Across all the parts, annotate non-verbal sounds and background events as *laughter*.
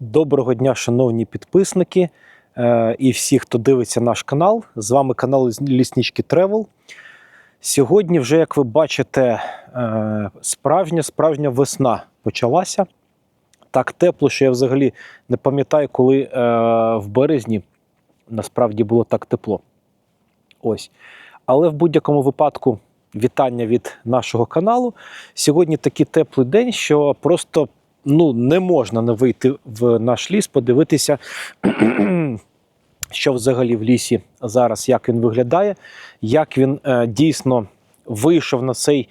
Доброго дня, шановні підписники е, і всі, хто дивиться наш канал. З вами канал Ліснички Тревел. Сьогодні, вже, як ви бачите, е, справжня справжня весна почалася. Так тепло, що я взагалі не пам'ятаю, коли е, в березні насправді було так тепло. Ось. Але в будь-якому випадку вітання від нашого каналу. Сьогодні такий теплий день, що просто ну, не можна не вийти в наш ліс, подивитися, *clears throat* що взагалі в лісі зараз, як він виглядає, як він е, дійсно вийшов на цей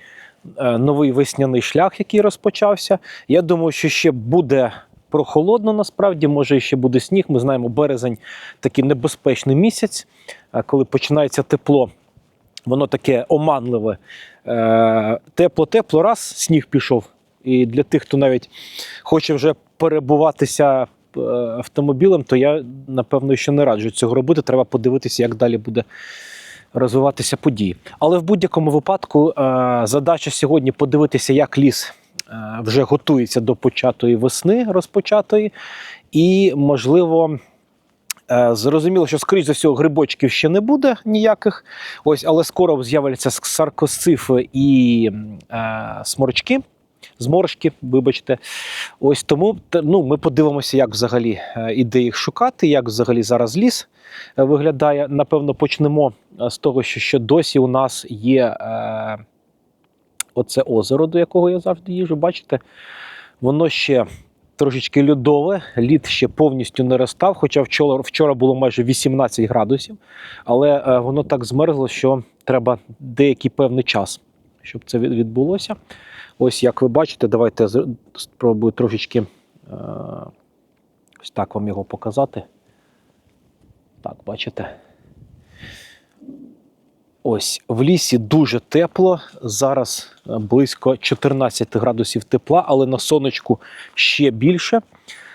е, новий весняний шлях, який розпочався. Я думаю, що ще буде. Прохолодно насправді, може ще буде сніг. Ми знаємо, березень такий небезпечний місяць, коли починається тепло, воно таке оманливе. Е, Тепло-тепло, раз сніг пішов. І для тих, хто навіть хоче вже перебуватися е, автомобілем, то я напевно ще не раджу цього робити. Треба подивитися, як далі буде розвиватися події. Але в будь-якому випадку е, задача сьогодні подивитися, як ліс е, вже готується до початої весни розпочатої, і можливо. Зрозуміло, що, скоріш за всього, грибочків ще не буде ніяких. Ось, але скоро з'являться саркосцифи і е, сморчки. Зморшки, вибачте. Ось тому ну, ми подивимося, як взагалі е, іде їх шукати, як взагалі зараз ліс е, виглядає. Напевно, почнемо е, з того, що, що досі у нас є е, оце озеро, до якого я завжди їжу. Бачите, воно ще трошечки льодове, лід ще повністю не розстав, хоча вчора, вчора було майже 18 градусів, але воно так змерзло, що треба деякий певний час, щоб це відбулося. Ось як ви бачите, давайте спробую трошечки е, ось так вам його показати. Так, бачите. Ось в лісі дуже тепло. Зараз е, близько 14 градусів тепла, але на сонечку ще більше.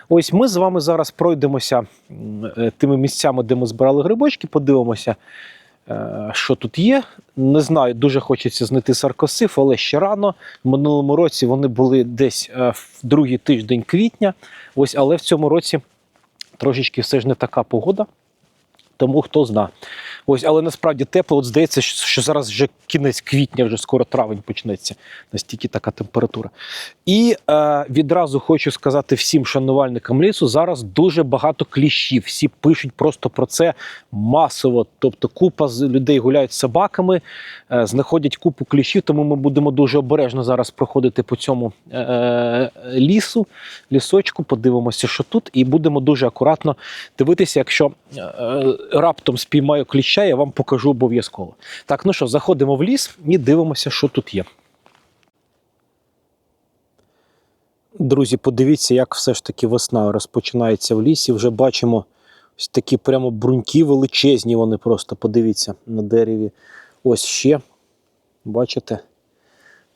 Ось ми з вами зараз пройдемося е, тими місцями, де ми збирали грибочки, подивимося, що тут є. Не знаю, дуже хочеться знайти саркосиф, але ще рано. В минулому році вони були десь е, в другий тиждень квітня. Ось, але в цьому році трошечки все ж не така погода. Тому хто зна. Ось, але насправді тепло. От здається, що зараз вже кінець квітня, вже скоро травень почнеться. Настільки така температура. І е, відразу хочу сказати всім шанувальникам лісу: зараз дуже багато кліщів. Всі пишуть просто про це масово. Тобто, купа людей гуляють з собаками, е, знаходять купу кліщів. Тому ми будемо дуже обережно зараз проходити по цьому е, е, лісу, лісочку. Подивимося, що тут, і будемо дуже акуратно дивитися, якщо е, е, раптом спіймаю кліща, я вам покажу обов'язково. Так, ну що, заходимо в ліс і дивимося, що тут є. Друзі, подивіться, як все ж таки весна розпочинається в лісі. Вже бачимо ось такі прямо бруньки величезні. Вони просто подивіться на дереві. Ось ще. Бачите?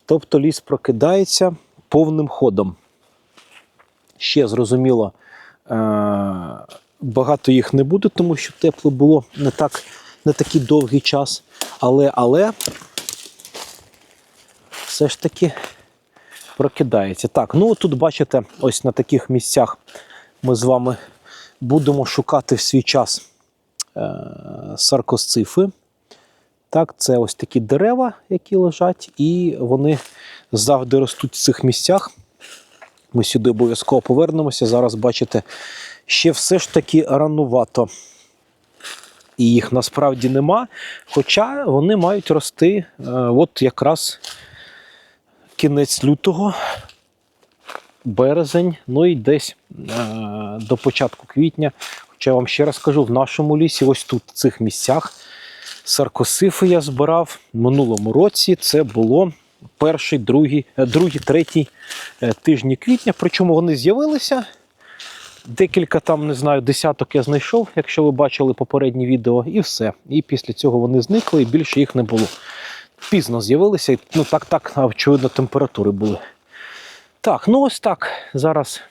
Тобто ліс прокидається повним ходом. Ще зрозуміло, е- багато їх не буде, тому що тепло було не так, не такий довгий час. Але, але все ж таки прокидається. Так, ну тут бачите, ось на таких місцях ми з вами будемо шукати в свій час е- саркосцифи. Так, це ось такі дерева, які лежать, і вони завжди ростуть в цих місцях. Ми сюди обов'язково повернемося. Зараз бачите, ще все ж таки ранувато. І їх насправді нема. Хоча вони мають рости е, от якраз кінець лютого, березень, ну і десь е, до початку квітня. Хоча я вам ще раз кажу, в нашому лісі, ось тут, в цих місцях, саркосифи я збирав минулому році. Це було перший, другий, е, другий, третій е, тижні квітня. Причому вони з'явилися. Декілька там, не знаю, десяток я знайшов, якщо ви бачили попереднє відео, і все. І після цього вони зникли, і більше їх не було. Пізно з'явилися, і, ну так, так, очевидно, температури були. Так, ну ось так. Зараз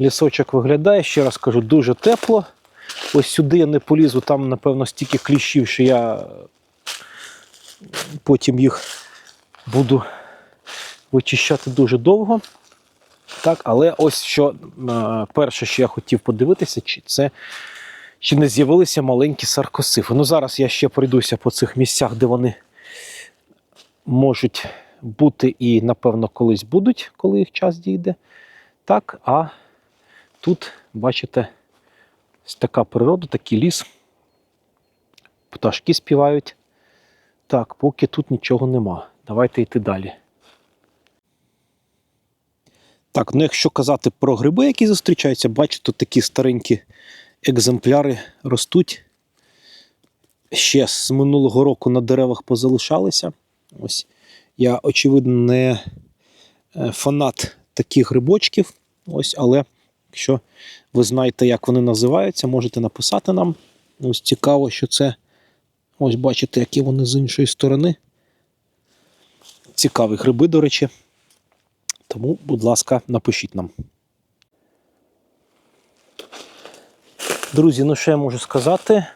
лісочок виглядає. Ще раз кажу, дуже тепло. Ось сюди я не полізу, там, напевно, стільки кліщів, що я потім їх буду вичищати дуже довго. Так, але ось що е, перше, що я хотів подивитися, чи це чи не з'явилися маленькі саркосифи. Ну зараз я ще пройдуся по цих місцях, де вони можуть бути і, напевно, колись будуть, коли їх час дійде. Так, а тут, бачите, така природа, такий ліс. Пташки співають. Так, поки тут нічого нема. Давайте йти далі. Так, ну якщо казати про гриби, які зустрічаються, бачите, такі старенькі екземпляри ростуть. Ще з минулого року на деревах позалишалися. Ось я, очевидно, не е, фанат таких грибочків. Ось, але якщо ви знаєте, як вони називаються, можете написати нам. Ось цікаво, що це. Ось бачите, які вони з іншої сторони. Цікаві гриби, до речі. Тому, будь ласка, напишіть нам. Друзі, ну що я можу сказати?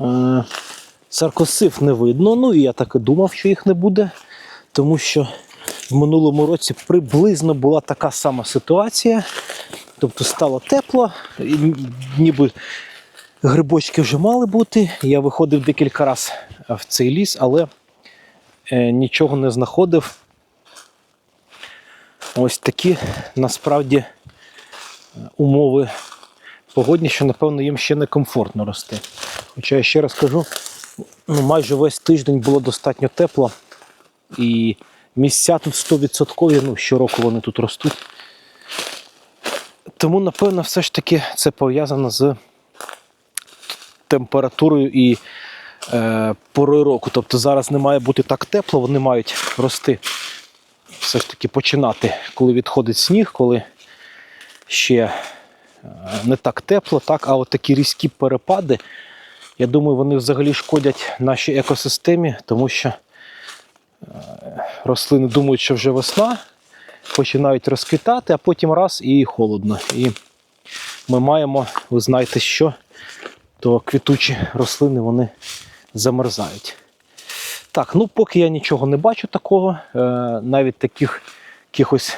Е, Саркосив не видно. Ну і я так і думав, що їх не буде, тому що в минулому році приблизно була така сама ситуація. Тобто стало тепло, ніби грибочки вже мали бути. Я виходив декілька разів в цей ліс, але нічого не знаходив. Ось такі насправді е, умови погодні, що, напевно, їм ще не комфортно рости. Хоча я ще раз кажу, ну, майже весь тиждень було достатньо тепло, і місця тут 100%, ну, щороку вони тут ростуть. Тому, напевно, все ж таки це пов'язано з температурою і е, порою року. Тобто зараз не має бути так тепло, вони мають рости. Все ж таки починати, коли відходить сніг, коли ще е, не так тепло, так, а от такі різкі перепади, я думаю, вони взагалі шкодять нашій екосистемі, тому що е, рослини думають, що вже весна, починають розквітати, а потім раз і холодно. І ми маємо, ви знаєте що, то квітучі рослини вони замерзають. Так, ну поки я нічого не бачу такого, е, навіть таких якихось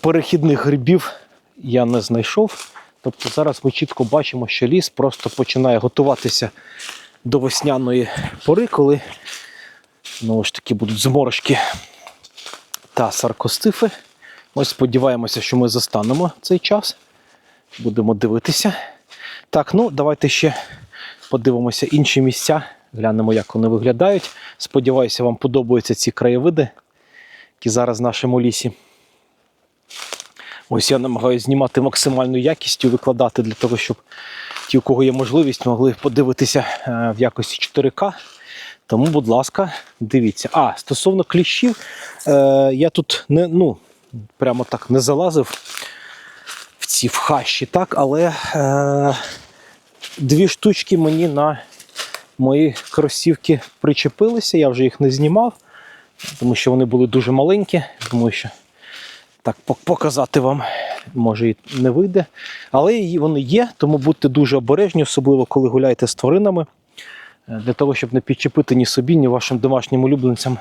перехідних грибів я не знайшов. Тобто зараз ми чітко бачимо, що ліс просто починає готуватися до весняної пори, коли знову ж таки будуть зморшки та саркостифи. Ось сподіваємося, що ми застанемо цей час. Будемо дивитися. Так, ну давайте ще подивимося інші місця, глянемо, як вони виглядають. Сподіваюся, вам подобаються ці краєвиди, які зараз в нашому лісі. Ось я намагаюся знімати максимальну якістю, викладати для того, щоб ті, у кого є можливість, могли подивитися е, в якості 4К. Тому, будь ласка, дивіться. А, стосовно кліщів, е, я тут не, ну, прямо так не залазив в ці в хащі, так, але е, дві штучки мені на мої кросівки причепилися. Я вже їх не знімав, тому що вони були дуже маленькі. Думаю, що так показати вам може і не вийде. Але вони є, тому будьте дуже обережні, особливо коли гуляєте з тваринами, е, для того, щоб не підчепити ні собі, ні вашим домашнім улюбленцям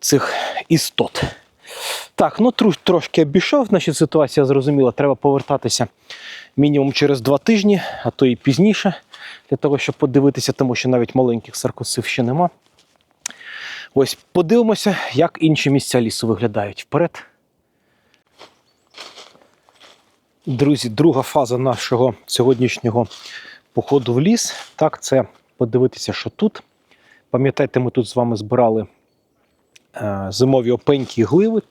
цих істот. Так, ну трошки обійшов, значить ситуація зрозуміла. Треба повертатися мінімум через два тижні, а то і пізніше, для того, щоб подивитися, тому що навіть маленьких саркосив ще нема. Ось подивимося, як інші місця лісу виглядають. Вперед. Друзі, друга фаза нашого сьогоднішнього походу в ліс. Так, це подивитися, що тут. Пам'ятаєте, ми тут з вами збирали зимові опеньки і гливи.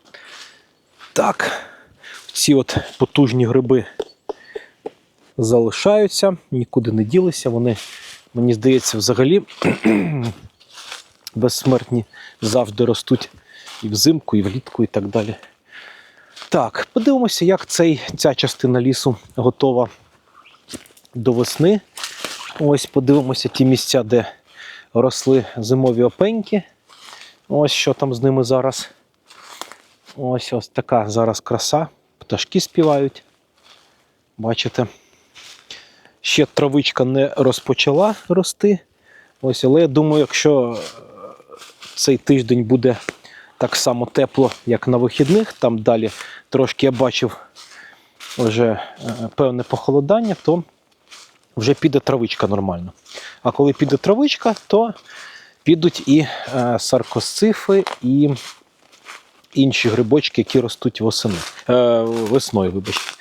Так, ці от потужні гриби залишаються, нікуди не ділися. Вони, мені здається, взагалі *clears throat* безсмертні завжди ростуть і взимку, і влітку, і так далі. Так, подивимося, як цей, ця частина лісу готова до весни. Ось подивимося ті місця, де росли зимові опеньки. Ось що там з ними зараз. Ось ось така зараз краса. Пташки співають. Бачите? Ще травичка не розпочала рости. Ось, але я думаю, якщо е, цей тиждень буде так само тепло, як на вихідних. Там далі трошки я бачив вже е, певне похолодання, то вже піде травичка нормально. А коли піде травичка, то підуть і е, саркосцифи, і інші грибочки, які ростуть восени. Е, весною, вибачте.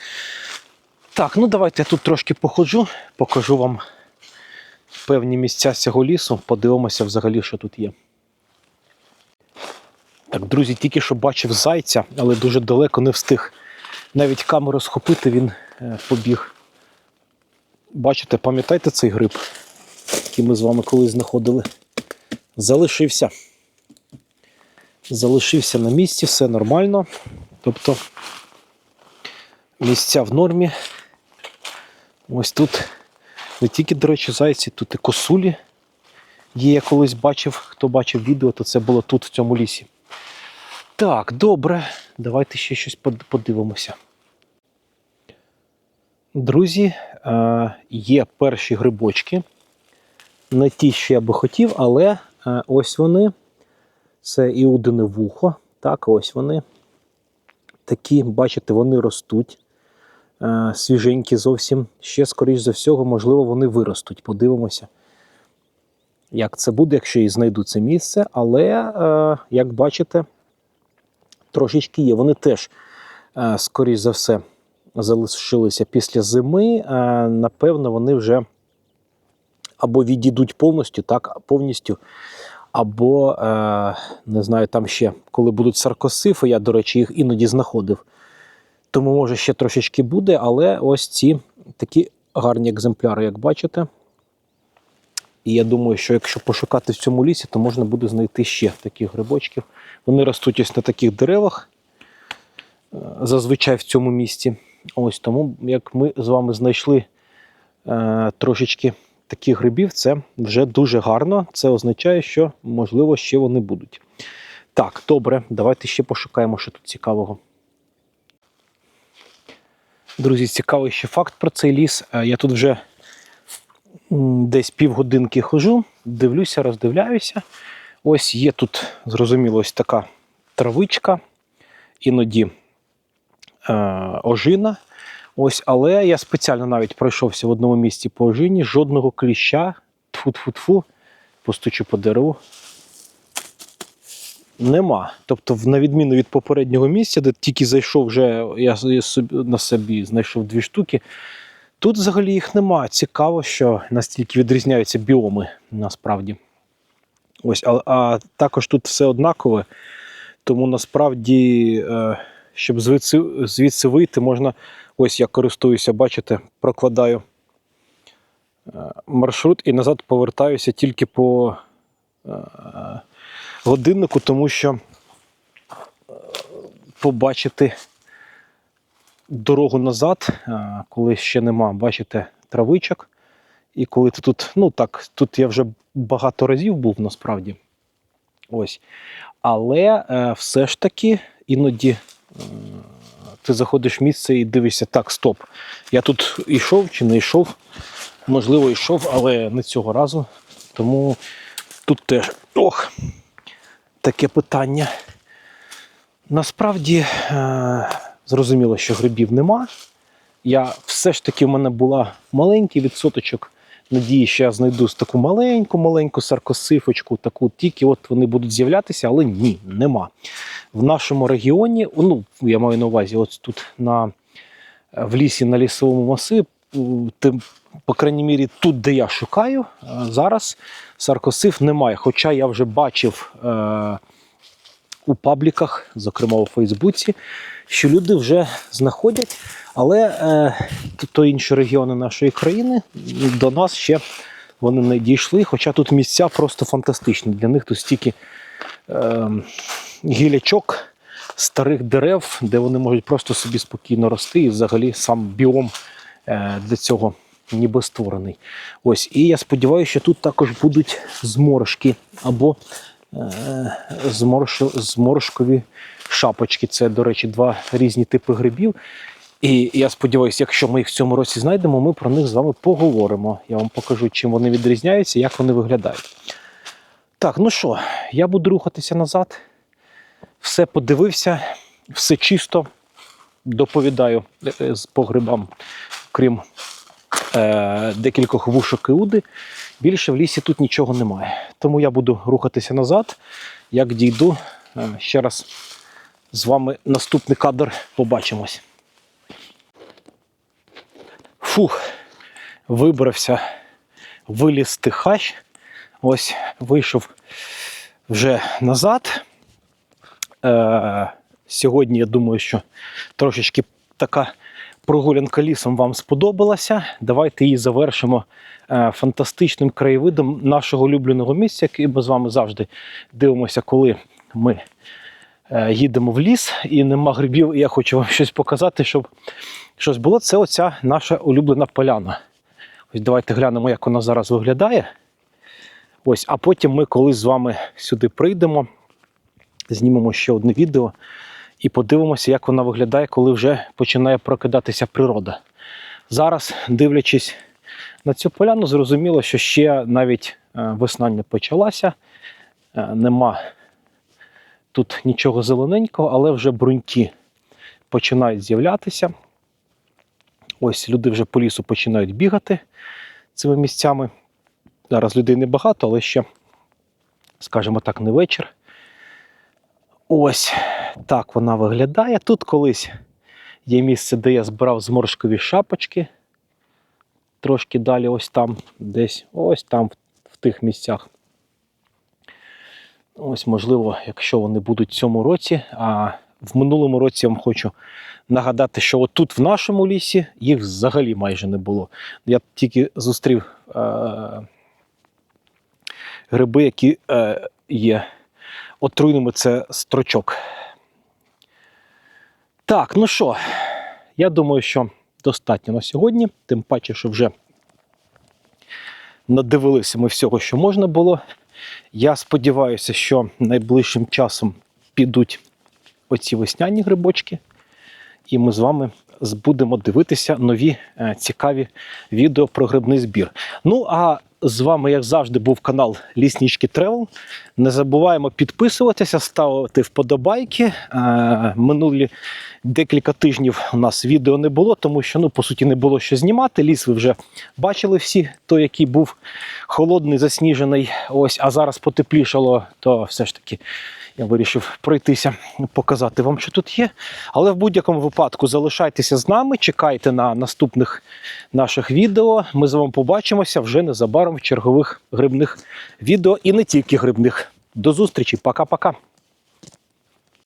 Так, ну давайте я тут трошки походжу, покажу вам певні місця цього лісу, подивимося взагалі, що тут є. Так, друзі, тільки що бачив зайця, але дуже далеко не встиг навіть камеру схопити, він е, побіг. Бачите, пам'ятаєте цей гриб, який ми з вами колись знаходили? Залишився. Залишився на місці, все нормально. Тобто місця в нормі. Ось тут не тільки, до речі, зайці, тут і косулі є. Я колись бачив, хто бачив відео, то це було тут, в цьому лісі. Так, добре. Давайте ще щось подивимося. Друзі, е, є перші грибочки. Не ті, що я би хотів, але ось вони. Це іудине вухо. Так, ось вони. Такі, бачите, вони ростуть. Е, свіженькі зовсім. Ще, скоріш за всього, можливо, вони виростуть. Подивимося, як це буде, якщо і знайду це місце. Але, е, як бачите, трошечки є. Вони теж, е, скоріш за все, залишилися після зими. Е, напевно, вони вже або відійдуть повністю, так, повністю, або, е, не знаю, там ще, коли будуть саркосифи, я, до речі, їх іноді знаходив. Тому, може, ще трошечки буде, але ось ці такі гарні екземпляри, як бачите. І я думаю, що якщо пошукати в цьому лісі, то можна буде знайти ще таких грибочків. Вони ростуть ось на таких деревах, е, зазвичай в цьому місці. Ось тому, як ми з вами знайшли е, трошечки таких грибів, це вже дуже гарно. Це означає, що, можливо, ще вони будуть. Так, добре, давайте ще пошукаємо, що тут цікавого. Друзі, цікавий ще факт про цей ліс. Е, Я тут вже десь півгодинки хожу, дивлюся, роздивляюся. Ось є тут, зрозуміло, ось така травичка, іноді е, ожина. Ось, але я спеціально навіть пройшовся в одному місці по ожині, жодного кліща, тфу-тфу-тфу, постучу по дереву. Нема. Тобто, на відміну від попереднього місця, де тільки зайшов вже, я, на собі знайшов дві штуки. Тут взагалі їх нема. Цікаво, що настільки відрізняються біоми насправді. Ось, а, а також тут все однакове. Тому насправді, е, щоб звідси, звідси вийти, можна. Ось я користуюся, бачите, прокладаю е, маршрут і назад повертаюся тільки по е, годиннику, тому що е, побачити дорогу назад, коли ще нема, бачите, травичок. І коли ти тут, ну так, тут я вже багато разів був насправді. Ось. Але е, все ж таки іноді ти заходиш в місце і дивишся, так, стоп. Я тут йшов чи не йшов. Можливо, йшов, але не цього разу. Тому тут теж ох, таке питання. Насправді, е, зрозуміло, що грибів нема. Я все ж таки в мене була маленький відсоточок надії, що я знайду таку маленьку-маленьку саркосифочку, таку тільки от вони будуть з'являтися, але ні, нема. В нашому регіоні, ну я маю на увазі, от тут на, в лісі на лісовому масиві, тим, по крайній мірі, тут, де я шукаю, е, зараз саркосиф немає. Хоча я вже бачив е, у пабліках, зокрема у Фейсбуці, що люди вже знаходять, але е, то- інші регіони нашої країни до нас ще вони не дійшли. Хоча тут місця просто фантастичні. Для них тут стільки е, гілячок, старих дерев, де вони можуть просто собі спокійно рости, і взагалі сам біом е, для цього ніби створений. Ось, і я сподіваюся, що тут також будуть зморшки або зморш, зморшкові шапочки. Це, до речі, два різні типи грибів. І я сподіваюся, якщо ми їх в цьому році знайдемо, ми про них з вами поговоримо. Я вам покажу, чим вони відрізняються, як вони виглядають. Так, ну що, я буду рухатися назад. Все подивився, все чисто. Доповідаю е, по грибам, крім е, декількох вушок іуди. Більше в лісі тут нічого немає. Тому я буду рухатися назад. Як дійду, е, ще раз з вами наступний кадр побачимось. Фух, вибрався вилізти хащ. Ось вийшов вже назад. Е, сьогодні я думаю, що трошечки така прогулянка лісом вам сподобалася. Давайте її завершимо е, фантастичним краєвидом нашого улюбленого місця, який ми з вами завжди дивимося, коли ми е, їдемо в ліс і нема грибів, і я хочу вам щось показати, щоб щось було. Це оця наша улюблена поляна. Ось давайте глянемо, як вона зараз виглядає. Ось, а потім ми колись з вами сюди прийдемо, знімемо ще одне відео і подивимося, як вона виглядає, коли вже починає прокидатися природа. Зараз, дивлячись на цю поляну, зрозуміло, що ще навіть е, весна не почалася, е, нема тут нічого зелененького, але вже бруньки починають з'являтися. Ось люди вже по лісу починають бігати цими місцями. Зараз людей небагато, але ще, скажімо так, не вечір. Ось так вона виглядає. Тут колись є місце, де я збирав зморшкові шапочки. Трошки далі, ось там, десь, ось там, в, тих місцях. Ось, можливо, якщо вони будуть в цьому році. А в минулому році я вам хочу нагадати, що отут в нашому лісі їх взагалі майже не було. Я тільки зустрів е- гриби, які е- є отруйними, це строчок. Так, ну що, я думаю, що достатньо на сьогодні, тим паче, що вже надивилися ми всього, що можна було. Я сподіваюся, що найближчим часом підуть оці весняні грибочки, і ми з вами будемо дивитися нові е, цікаві відео про грибний збір. Ну а з вами, як завжди, був канал Ліснічки Тревел. Не забуваємо підписуватися, ставити вподобайки. Е, Минулі декілька тижнів у нас відео не було, тому що ну, по суті не було що знімати. Ліс ви вже бачили всі, той, який був холодний, засніжений. Ось, а зараз потеплішало, то все ж таки я вирішив пройтися, показати вам, що тут є. Але в будь-якому випадку залишайтеся з нами, чекайте на наступних наших відео. Ми з вами побачимося вже незабаром в чергових грибних відео і не тільки грибних. До зустрічі, пока-пока.